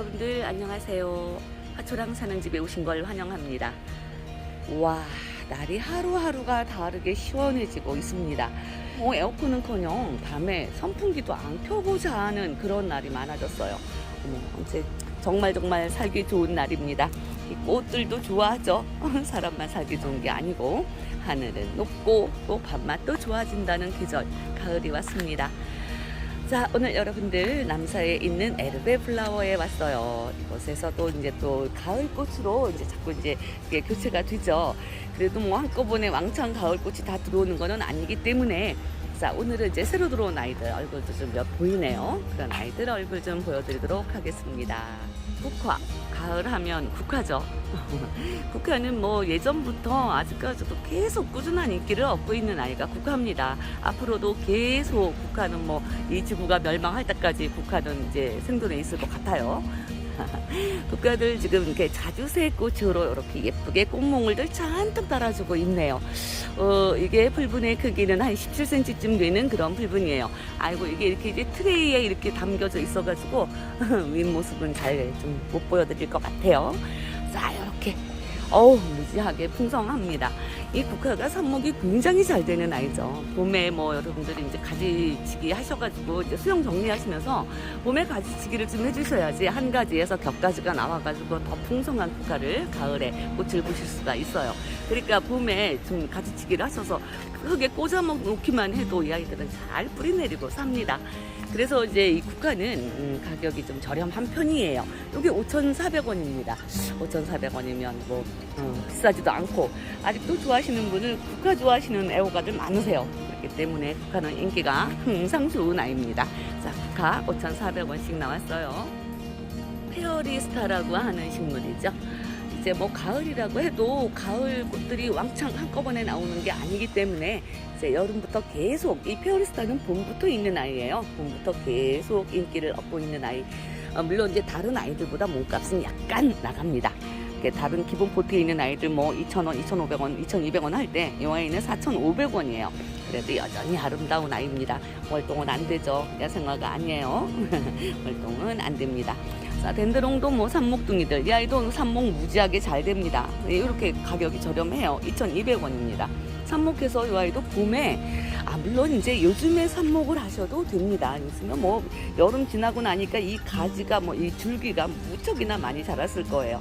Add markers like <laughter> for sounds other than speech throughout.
여러분들 안녕하세요. 하초랑 사는 집에 오신 걸 환영합니다. 와, 날이 하루하루가 다르게 시원해지고 있습니다. 뭐 에어컨은커녕 밤에 선풍기도 안 켜고 자는 그런 날이 많아졌어요. 어머, 이제 정말 정말 살기 좋은 날입니다. 이 꽃들도 좋아하죠. <laughs> 사람만 살기 좋은 게 아니고 하늘은 높고 또 밤맛도 좋아진다는 계절 가을이 왔습니다. 자, 오늘 여러분들 남사에 있는 에르베 플라워에 왔어요. 이곳에서도 이제 또 가을 꽃으로 이제 자꾸 이제 교체가 되죠. 그래도 뭐 한꺼번에 왕창 가을 꽃이 다 들어오는 거는 아니기 때문에 자, 오늘은 이제 새로 들어온 아이들 얼굴도 좀 몇 보이네요. 그런 아이들 얼굴 좀 보여드리도록 하겠습니다. 국화. 가을 하면 국화죠. <laughs> 국화는 뭐 예전부터 아직까지도 계속 꾸준한 인기를 얻고 있는 아이가 국화입니다. 앞으로도 계속 국화는 뭐 이 지구가 멸망할 때까지 국화는 이제 생존해 있을 것 같아요. <laughs> 국화들 지금 이렇게 자주색 꽃으로 이렇게 예쁘게 꽃몽울들 잔뜩 달아주고 있네요. 어, 이게 풀분의 크기는 한 17cm쯤 되는 그런 풀분이에요. 아이고, 이게 이렇게 이제 트레이에 이렇게 담겨져 있어가지고, <laughs> 윗모습은 잘 좀 못 보여드릴 것 같아요. 자. 어우, 무지하게 풍성합니다. 이 국화가 삽목이 굉장히 잘 되는 아이죠. 봄에 뭐 여러분들이 이제 가지치기 하셔가지고 이제 수영 정리하시면서 봄에 가지치기를 좀 해주셔야지 한 가지에서 겹가지가 나와가지고 더 풍성한 국화를 가을에 꽃을 보실 수가 있어요. 그러니까 봄에 좀 가지치기를 하셔서 흙에 꽂아 놓기만 해도 이 아이들은 잘 뿌리내리고 삽니다. 그래서 이제 이 국화는 음, 가격이 좀 저렴한 편이에요. 이게 5,400원입니다. 5,400원이면 뭐 어, 비싸지도 않고 아직도 좋아하시는 분은 국화 좋아하시는 애호가들 많으세요. 그렇기 때문에 국화는 인기가 항상 좋은 아이입니다. 자, 국화 5,400원씩 나왔어요. 페어리스타라고 하는 식물이죠. 이제 뭐 가을이라고 해도 가을 꽃들이 왕창 한꺼번에 나오는 게 아니기 때문에 이제 여름부터 계속 이 페어리스타는 봄부터 있는 아이예요. 봄부터 계속 인기를 얻고 있는 아이. 어, 물론 이제 다른 아이들보다 몸값은 약간 나갑니다. 다른 기본 포트에 있는 아이들 뭐 2,000원, 2,500원, 2,200원 할 때 이 아이는 4,500원이에요. 그래도 여전히 아름다운 아이입니다. 월동은 안 되죠. 야생화가 아니에요. <laughs> 월동은 안 됩니다. 자, 덴드롱도 뭐 삽목둥이들. 이 아이도 삽목 무지하게 잘 됩니다. 이렇게 가격이 저렴해요. 2,200원입니다. 삽목해서 이 아이도 봄에, 아, 물론 이제 요즘에 삽목을 하셔도 됩니다. 요즘에 뭐 여름 지나고 나니까 이 가지가 뭐 이 줄기가 무척이나 많이 자랐을 거예요.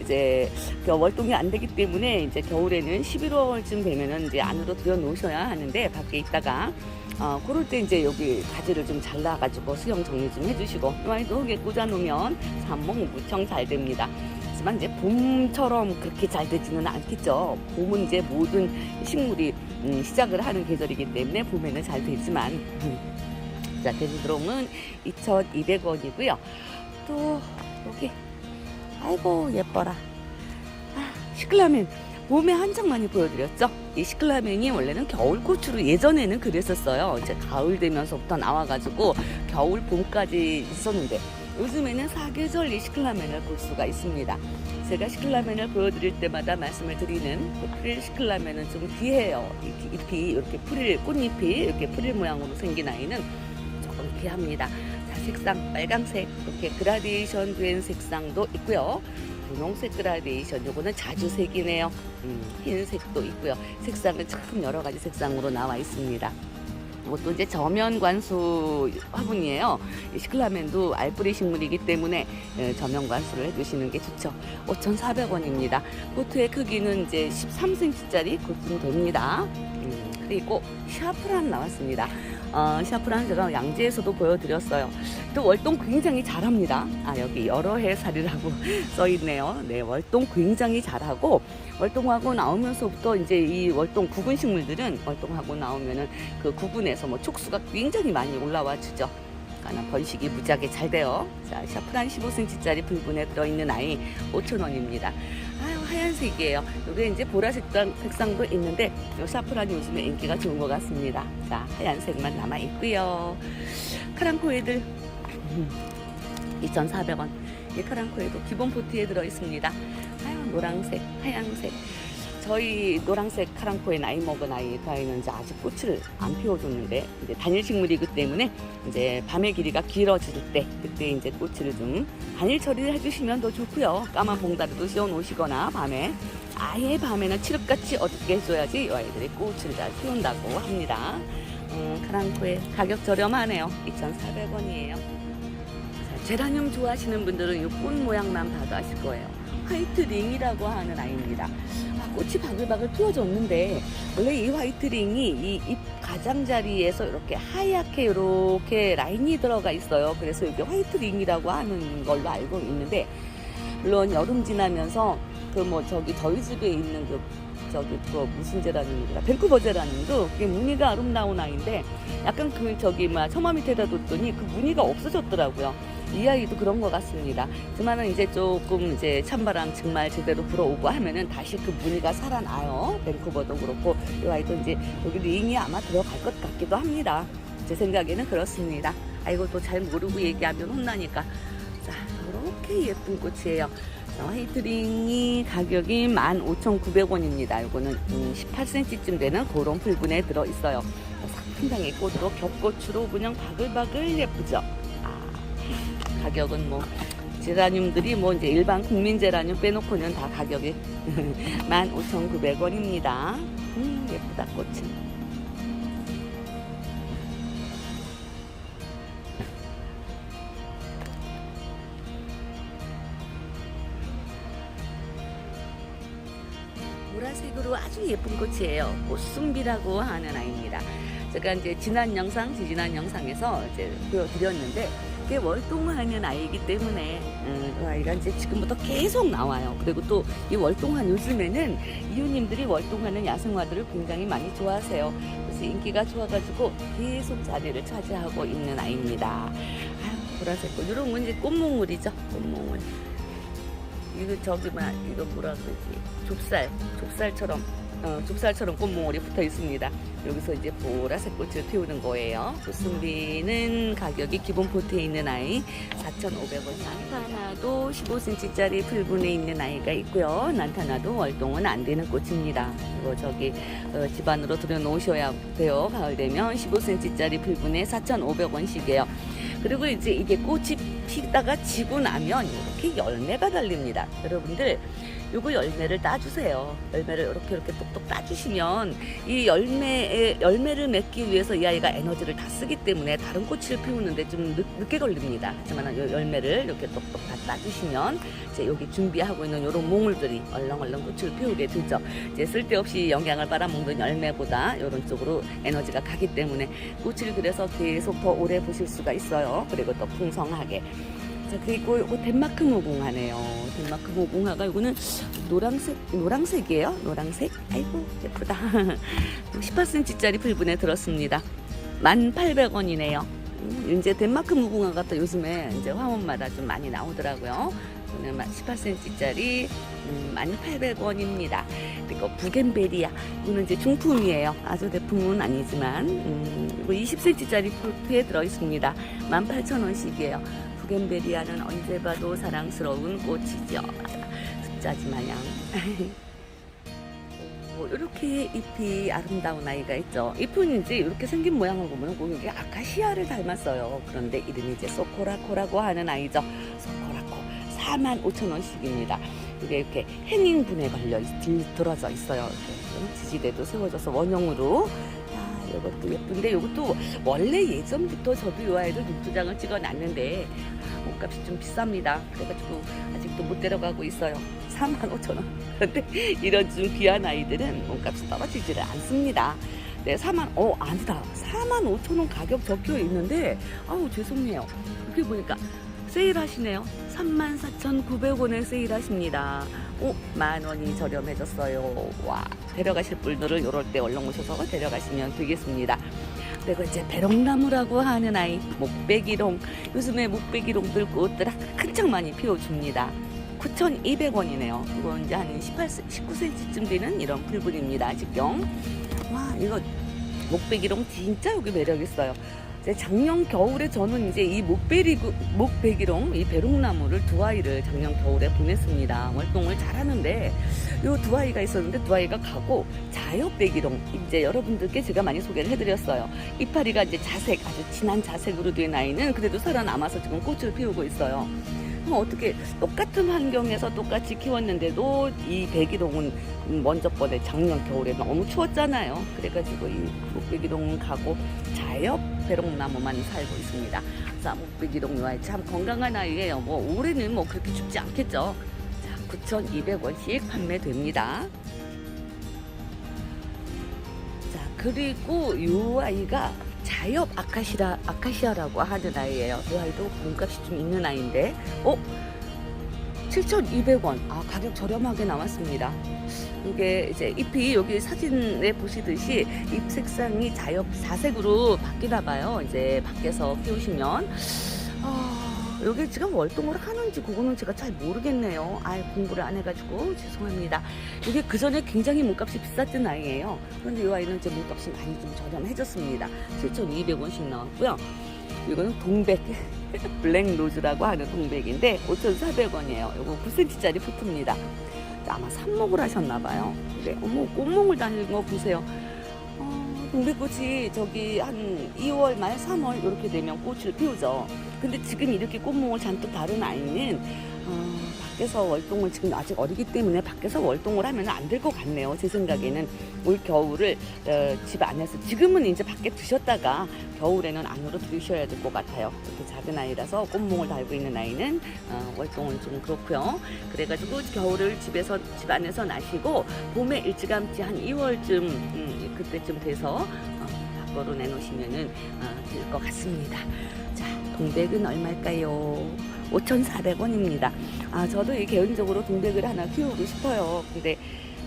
이제 그 월동이 안 되기 때문에 이제 겨울에는 11월쯤 되면은 이제 안으로 들여 놓으셔야 하는데 밖에 있다가 어, 그럴 때 이제 여기 가지를 좀 잘라가지고 수영 정리 좀 해주시고 이 아이도 여기에 꽂아놓으면 삽목 무청 잘 됩니다. 하지만 이제 봄처럼 그렇게 잘 되지는 않겠죠. 봄은 이제 모든 식물이 음, 시작을 하는 계절이기 때문에 봄에는 잘 되지만 <laughs> 자 데드드롱은 2,200원이고요. 또 여기 아이고 예뻐라. 아, 시클라멘 봄에 한창 많이 보여드렸죠. 이 시클라멘이 원래는 겨울꽃으로 예전에는 그랬었어요. 이제 가을 되면서부터 나와가지고 겨울 봄까지 있었는데 요즘에는 사계절 이 시클라멘을 볼 수가 있습니다. 제가 시클라멘을 보여드릴 때마다 말씀을 드리는 그 프릴 시클라멘은 좀 귀해요. 이 잎이 이렇게 프릴 꽃잎이 이렇게 프릴 모양으로 생긴 아이는 조금 귀합니다. 자, 색상 빨강색 이렇게 그라데이션 된 색상도 있고요. 분홍색 그라데이션 요거는 자주색이네요. 음, 흰색도 있고요. 색상은 참 여러 가지 색상으로 나와 있습니다. 이것도 이제 저면 관수 화분이에요. 이 시클라멘도 알뿌리 식물이기 때문에 예, 저면 관수를 해주시는 게 좋죠. 5,400원입니다. 포트의 크기는 이제 13cm짜리 그쯤 됩니다. 음, 그리고 샤프란 나왔습니다. 어, 샤프란 제가 양지에서도 보여드렸어요. 또 월동 굉장히 잘합니다. 아 여기 여러 해 살이라고 <laughs> 써 있네요. 네 월동 굉장히 잘하고 월동하고 나오면서부터 이제 이 월동 구근 식물들은 월동하고 나오면은 그 구근에서 뭐 촉수가 굉장히 많이 올라와 주죠. 그러니까 번식이 무지하게 잘 돼요. 자 샤프란 15cm짜리 붉은에 들어있는 아이 5,000원입니다. 하얀색이에요. 여기 이제 보라색 색상도 있는데 이 샤프란이 요즘에 인기가 좋은 것 같습니다. 자 하얀색만 남아 있고요. 카랑코에들 <laughs> 2,400원. 이 카랑코에도 기본 포트에 들어 있습니다. 아유 노란색, 하얀색. 저희 노란색 카랑코의 나이 먹은 아이 그 아이는 이제 아직 꽃을 안 피워줬는데 이제 단일 식물이기 때문에 이제 밤의 길이가 길어질 때 그때 이제 꽃을 좀 단일 처리를 해주시면 더 좋고요. 까만 봉다리도 씌워 놓으시거나 밤에 아예 밤에는 칠흑같이 어둡게 해줘야지 이 아이들이 꽃을 잘 피운다고 합니다. 음, 카랑코의 가격 저렴하네요. 2,400원이에요. 제라늄 좋아하시는 분들은 이 꽃 모양만 봐도 아실 거예요. 화이트 링이라고 하는 아이입니다. 아, 꽃이 바글바글 피어졌는데 원래 이 화이트 링이 이 잎 가장자리에서 이렇게 하얗게 이렇게 라인이 들어가 있어요. 그래서 이게 화이트 링이라고 하는 걸로 알고 있는데 물론 여름 지나면서 그 뭐 저기 저희 집에 있는 그 저기 그 무슨 제라늄이더라 밴쿠버 제라늄도 그게 무늬가 아름다운 아이인데 약간 그 저기 막 처마 밑에다 뒀더니 그 무늬가 없어졌더라고요. 이 아이도 그런 것 같습니다. 하지만은 이제 조금 이제 찬바람 정말 제대로 불어오고 하면은 다시 그 무늬가 살아나요. 밴쿠버도 그렇고 이 아이도 이제 여기 링이 아마 들어갈 것 같기도 합니다. 제 생각에는 그렇습니다. 아이고 또 잘 모르고 얘기하면 혼나니까 자 이렇게 예쁜 꽃이에요. 자, 화이트링이 가격이 15,900원입니다. 이거는 음, 18cm쯤 되는 그런 풀분에 들어있어요. 상당히 꽃으로 겹꽃으로 그냥 바글바글 예쁘죠. 아, 가격은 뭐 제라늄들이 뭐 이제 일반 국민 제라늄 빼놓고는 다 가격이 15,900원입니다. <laughs> 음, 예쁘다 꽃은. 보라색으로 아주 예쁜 꽃이에요. 꽃순비라고 하는 아이입니다. 제가 이제 지난 영상, 지지난 영상에서 이제 보여드렸는데 그게 월동하는 아이이기 때문에 음, 그 아이가 이제 지금부터 계속 나와요. 그리고 또 이 월동한 요즘에는 이웃님들이 월동하는 야생화들을 굉장히 많이 좋아하세요. 그래서 인기가 좋아가지고 계속 자리를 차지하고 있는 아이입니다. 아유, 보라색 꽃. 이런 건 이제 꽃몽울이죠. 꽃몽울. 이거 저기 막 이거 뭐라 그러지 좁쌀 좁쌀처럼 어, 좁쌀처럼 꽃몽울이 붙어 있습니다. 여기서 이제 보라색 꽃을 피우는 거예요. 꽃순비는 가격이 기본 포트에 있는 아이 4,500원. 난타나도 15cm짜리 풀분에 있는 아이가 있고요. 난타나도 월동은 안 되는 꽃입니다. 이거 저기 어, 집 안으로 들여놓으셔야 돼요. 가을 되면 15cm짜리 풀분에 4,500원씩이에요. 그리고 이제 이게 꽃이 피다가 지고 나면 이렇게 열매가 달립니다. 여러분들 요거 열매를 따주세요. 열매를 이렇게 이렇게 똑똑 따주시면 이 열매에 열매를 맺기 위해서 이 아이가 에너지를 다 쓰기 때문에 다른 꽃을 피우는데 좀 늦, 늦게 걸립니다. 하지만 요 열매를 이렇게 똑똑 다 따주시면 이제 여기 준비하고 있는 요런 몽울들이 얼렁얼렁 꽃을 피우게 되죠. 이제 쓸데없이 영양을 빨아먹는 열매보다 요런 쪽으로 에너지가 가기 때문에 꽃을 그래서 계속 더 오래 보실 수가 있어요. 그리고 또 풍성하게. 자, 그리고 요거 덴마크 무궁화네요. 덴마크 무궁화가 요거는 노란색, 노란색이에요. 노란색. 아이고, 예쁘다. <laughs> 18cm짜리 풀분에 들었습니다. 1,800원이네요. 음, 이제 덴마크 무궁화가 또 요즘에 이제 화원마다 좀 많이 나오더라고요. 이거는 18cm짜리 음, 1,800원입니다. 그리고 부겐베리아. 이거는 이제 중품이에요. 아주 대품은 아니지만, 음, 이거 20cm짜리 포트에 들어 있습니다. 18,000원씩이에요. 부겐베리아는 언제 봐도 사랑스러운 꽃이죠. 숫자지 마냥. <laughs> 뭐 이렇게 잎이 아름다운 아이가 있죠. 잎은 이제 이렇게 생긴 모양을 보면 꼭 이게 아카시아를 닮았어요. 그런데 이름이 이제 소코라코라고 하는 아이죠. 소코라코 45,000원씩입니다. 이게 이렇게 행인분에 걸려 들어져 있어요. 지지대도 세워져서 원형으로. 아, 이것도 예쁜데 이것도 원래 예전부터 저도 이 아이들 독두장을 찍어놨는데 옷값이 좀 비쌉니다. 그래가지고 아직도 못 데려가고 있어요. 45,000원. 그런데 이런 좀 귀한 아이들은 몸값이 떨어지지를 않습니다. 네, 4만, 어, 아니다. 4만 5천 원 가격 적혀 있는데, 아우, 죄송해요. 이렇게 보니까 세일하시네요. 34,900원에 세일하십니다. 오, 만 원이 저렴해졌어요. 와, 데려가실 분들은 이럴 때 얼른 오셔서 데려가시면 되겠습니다. 그리고 이제 배롱나무라고 하는 아이, 목배기롱. 요즘에 목배기롱들 꽃들 한창 많이 피워줍니다. 9,200원이네요. 이거 이제 한 18, 19cm쯤 되는 이런 풀분입니다. 직경. 와, 이거 목배기롱 진짜 여기 매력 있어요. 작년 겨울에 저는 이제 이 목베리구, 목베기롱, 이 배롱나무를 두 아이를 작년 겨울에 보냈습니다. 활동을 잘 하는데, 요 두 아이가 있었는데 두 아이가 가고, 자엽배기롱, 이제 여러분들께 제가 많이 소개를 해드렸어요. 이파리가 이제 자색, 아주 진한 자색으로 된 아이는 그래도 살아남아서 지금 꽃을 피우고 있어요. 어떻게 똑같은 환경에서 똑같이 키웠는데도 이 배기동은 먼저 번에 작년 겨울에 너무 추웠잖아요. 그래가지고 이 목배기동은 가고 자엽 배롱나무만 살고 있습니다. 요 아이 참 건강한 아이예요. 뭐 올해는 뭐 그렇게 춥지 않겠죠. 자, 9,200원씩 판매됩니다. 자, 그리고 요 아이가 자엽 아카시라, 아카시아라고 하는 아이예요. 이 아이도 몸값이 좀 있는 아이인데, 어? 7,200원. 아, 가격 저렴하게 나왔습니다. 이게 이제 잎이 여기 사진에 보시듯이 잎 색상이 자엽 사색으로 바뀌나 봐요. 이제 밖에서 키우시면. 아, 여기 지금 월동을 하는지 그거는 제가 잘 모르겠네요. 아, 공부를 안 해가지고 죄송합니다. 이게 그 전에 굉장히 몸값이 비쌌던 아이예요. 그런데 이 아이는 이제 몸값이 많이 좀 저렴해졌습니다. 7,200원씩 나왔고요. 이거는 동백 <laughs> 블랙 로즈라고 하는 동백인데 5,400원이에요. 이거 9cm짜리 포트입니다. 아마 삽목을 하셨나 봐요. 근데 어머 꽃몽을 다니는 거 보세요. 어, 동백꽃이 저기 한 2월 말 3월 이렇게 되면 꽃을 피우죠. 근데 지금 이렇게 꽃몽을 잔뜩 다른 아이는 어, 밖에서 월동을 지금 아직 어리기 때문에 밖에서 월동을 하면 안 될 것 같네요. 제 생각에는 올 겨울을 어, 집 안에서 지금은 이제 밖에 두셨다가 겨울에는 안으로 들이셔야 될 것 같아요. 이렇게 작은 아이라서 꽃몽을 달고 있는 아이는 어, 월동은 좀 그렇고요. 그래가지고 겨울을 집에서 집 안에서 나시고 봄에 일찌감치 한 2월쯤 음, 그때쯤 돼서 어, 밖으로 내놓으시면은 어, 될 것 같습니다. 자, 동백은 얼마일까요? 5,400원입니다. 아, 저도 이 개인적으로 동백을 하나 키우고 싶어요. 근데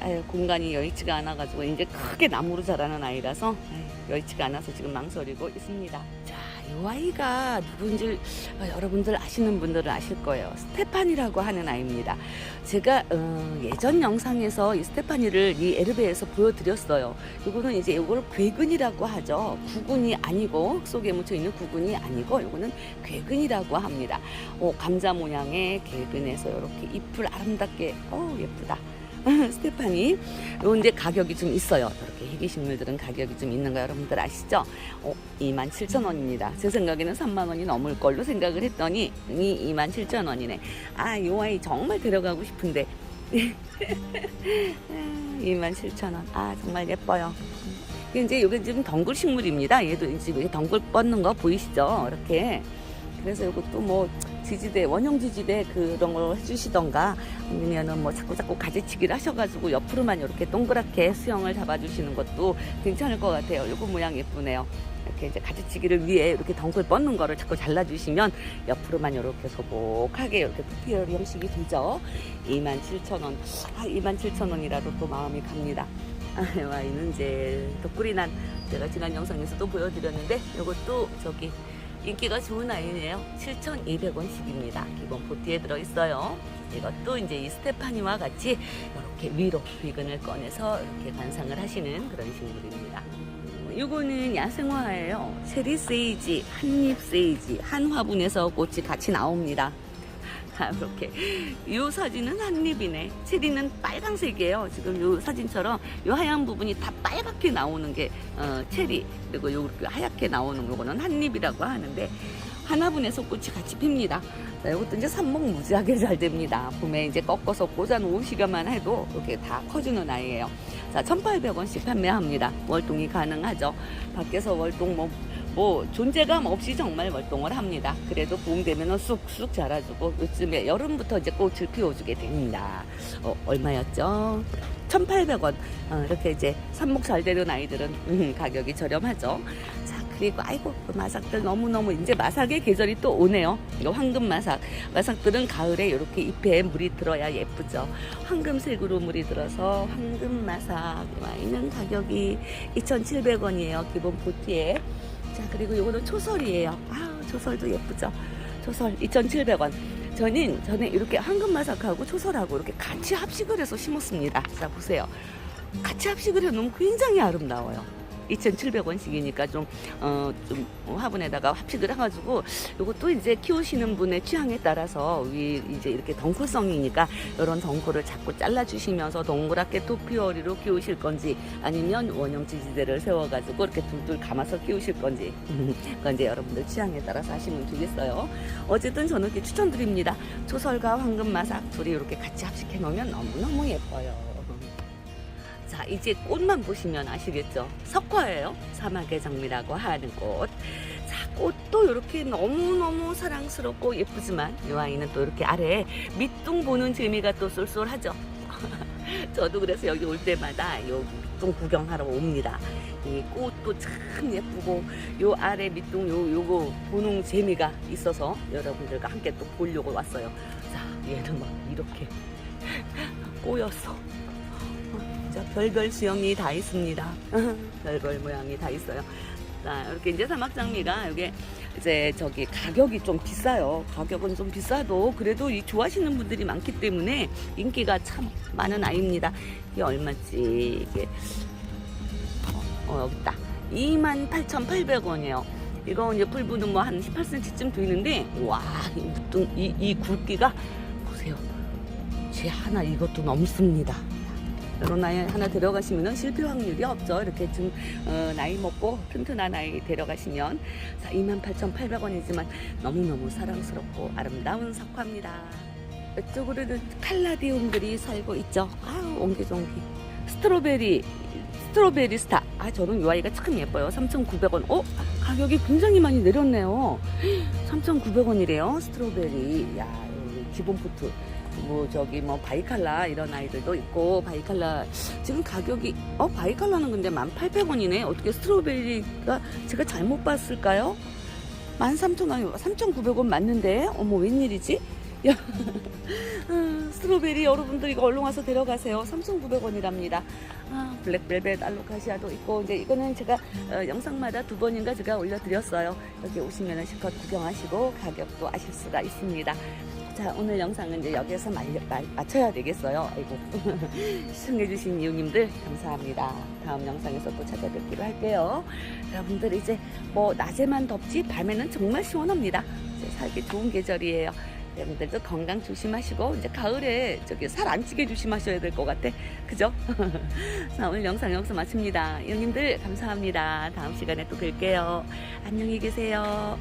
아유, 공간이 여의치가 않아가지고 이제 크게 나무로 자라는 아이라서 아유, 여의치가 않아서 지금 망설이고 있습니다. 자, 이 아이가 누군지 어, 여러분들 아시는 분들은 아실 거예요. 스테판이라고 하는 아이입니다. 제가 어, 예전 영상에서 이 스테파니를 이 에르베에서 보여드렸어요. 이거는 이제 이걸 괴근이라고 하죠. 구근이 아니고 흙 속에 묻혀 있는 구근이 아니고 이거는 괴근이라고 합니다. 어, 감자 모양의 괴근에서 이렇게 잎을 아름답게 어 예쁘다. <laughs> 스테파니. 요 이제 가격이 좀 있어요. 이렇게 희귀 식물들은 가격이 좀 있는 거 여러분들 아시죠? 어, 27,000원입니다. 제 생각에는 3만 원이 넘을 걸로 생각을 했더니 이 27,000원이네. 아, 요 아이 정말 데려가고 싶은데. <laughs> 27,000원. 아, 정말 예뻐요. 이게 이제 요게 지금 덩굴 식물입니다. 얘도 지금 덩굴 뻗는 거 보이시죠? 이렇게. 그래서 이것도 뭐 지지대 원형 지지대 그런 걸 해주시던가 아니면은 뭐 자꾸 자꾸 가지치기를 하셔가지고 옆으로만 이렇게 동그랗게 수영을 잡아주시는 것도 괜찮을 것 같아요. 요거 모양 예쁘네요. 이렇게 이제 가지치기를 위해 이렇게 덩굴 뻗는 거를 자꾸 잘라주시면 옆으로만 이렇게 소복하게 이렇게 푸피얼 형식이 되죠. 27,000원. 아, 27,000원이라도 또 마음이 갑니다. 아, 이 와인은 이제 덕구리 난 제가 지난 영상에서도 보여드렸는데 이것도 저기 인기가 좋은 아이네요. 7,200원씩입니다. 기본 보티에 들어있어요. 이것도 이제 이 스테파니와 같이 이렇게 위로 비근을 꺼내서 이렇게 관상을 하시는 그런 식물입니다. 이거는 야생화예요. 체리 세이지, 한잎 세이지, 한 화분에서 꽃이 같이 나옵니다. 자, 이렇게. 이 사진은 한 잎이네. 체리는 빨강색이에요. 지금 이 사진처럼 이 하얀 부분이 다 빨갛게 나오는 게 어, 체리. 그리고 요 하얗게 나오는 거는 한 잎이라고 하는데 하나분에서 꽃이 같이 핍니다. 자, 이것도 이제 삽목 무지하게 잘 됩니다. 봄에 이제 꺾어서 꽂아 놓으시기만 해도 이렇게 다 커주는 아이예요. 자, 1,800원씩 판매합니다. 월동이 가능하죠. 밖에서 월동 뭐, 뭐, 존재감 없이 정말 월동을 합니다. 그래도 봄 되면은 쑥쑥 자라주고, 요즘에 여름부터 이제 꽃을 피워주게 됩니다. 어, 얼마였죠? 1,800원. 어, 이렇게 이제 삽목 잘 되는 아이들은, 음, 가격이 저렴하죠. 자, 그리고 아이고 그 마삭들 너무너무 이제 마삭의 계절이 또 오네요. 이거 황금 마삭. 마삭들은 가을에 이렇게 잎에 물이 들어야 예쁘죠. 황금색으로 물이 들어서 황금 마삭 와인은 가격이 2,700원이에요. 기본 보티에. 자 그리고 이거는 초설이에요. 아 초설도 예쁘죠. 초설 2,700원. 저는 전에 이렇게 황금 마삭하고 초설하고 이렇게 같이 합식을 해서 심었습니다. 자 보세요. 같이 합식을 해놓으면 굉장히 아름다워요. 2,700원씩이니까 좀, 어, 좀 화분에다가 합식을 해가지고 요것도 이제 키우시는 분의 취향에 따라서 위 이제 이렇게 덩쿨성이니까 이런 덩쿨을 자꾸 잘라주시면서 동그랗게 토피어리로 키우실 건지 아니면 원형 지지대를 세워가지고 이렇게 둘둘 감아서 키우실 건지 <laughs> 그건 이제 여러분들 취향에 따라서 하시면 되겠어요. 어쨌든 저는 이렇게 추천드립니다. 초설과 황금마삭 둘이 이렇게 같이 합식해 놓으면 너무너무 예뻐요. 자, 이제 꽃만 보시면 아시겠죠? 석화예요. 사막의 장미라고 하는 꽃. 자, 꽃도 이렇게 너무너무 사랑스럽고 예쁘지만 이 아이는 또 이렇게 아래에 밑둥 보는 재미가 또 쏠쏠하죠. <laughs> 저도 그래서 여기 올 때마다 요 밑둥 구경하러 옵니다. 이 꽃도 참 예쁘고 요 아래 밑둥 요 요거 보는 재미가 있어서 여러분들과 함께 또 보려고 왔어요. 자, 얘는 막 이렇게 <laughs> 꼬였어. 자, 별별 수영이 다 있습니다. <laughs> 별별 모양이 다 있어요. 자, 이렇게 이제 사막장미가 이게 이제 저기 가격이 좀 비싸요. 가격은 좀 비싸도 그래도 이 좋아하시는 분들이 많기 때문에 인기가 참 많은 아이입니다. 이게 얼마지? 이게 어, 여기 있다. 28,800원이에요. 이거 이제 풀부는 뭐 한 18cm쯤 되는데 와, 이, 이, 이 굵기가 보세요. 제 하나 이것도 넘습니다. 이런 아이 하나 데려가시면 실패 확률이 없죠. 이렇게 좀 어, 나이 먹고 튼튼한 아이 데려가시면 28,800원이지만 너무너무 사랑스럽고 아름다운 석화입니다. 이쪽으로는 칼라디움들이 살고 있죠. 아우 옹기종기. 스트로베리 스트로베리 스타. 아 저는 이 아이가 참 예뻐요. 3,900원. 어 가격이 굉장히 많이 내렸네요. 3,900원이래요. 스트로베리. 야 기본 포트. 뭐 저기 뭐 바이칼라 이런 아이들도 있고 바이칼라 지금 가격이 어 바이칼라는 근데 1,800원이네. 어떻게 스트로베리가 제가 잘못 봤을까요? 13,000원, 3,900원 맞는데 어머 웬일이지? <laughs> 야, 아, 스트로베리 여러분들 이거 얼른 와서 데려가세요. 3,900원이랍니다. 아, 블랙벨벳 알로카시아도 있고 이제 이거는 제가 어, 영상마다 두 번인가 제가 올려드렸어요. 여기 오시면 실컷 구경하시고 가격도 아실 수가 있습니다. 자 오늘 영상은 이제 말, 마쳐야 되겠어요. 아이고 <laughs> 시청해주신 이웃님들 감사합니다. 다음 영상에서 또 찾아뵙기로 할게요. 여러분들 이제 뭐 낮에만 덥지 밤에는 정말 시원합니다. 살기 좋은 계절이에요. 여러분들도 건강 조심하시고 이제 가을에 저기 살 안 찌게 조심하셔야 될 것 같아. 그죠? <laughs> 자 오늘 영상 여기서 마칩니다. 이웃님들 감사합니다. 다음 시간에 또 뵐게요. 안녕히 계세요.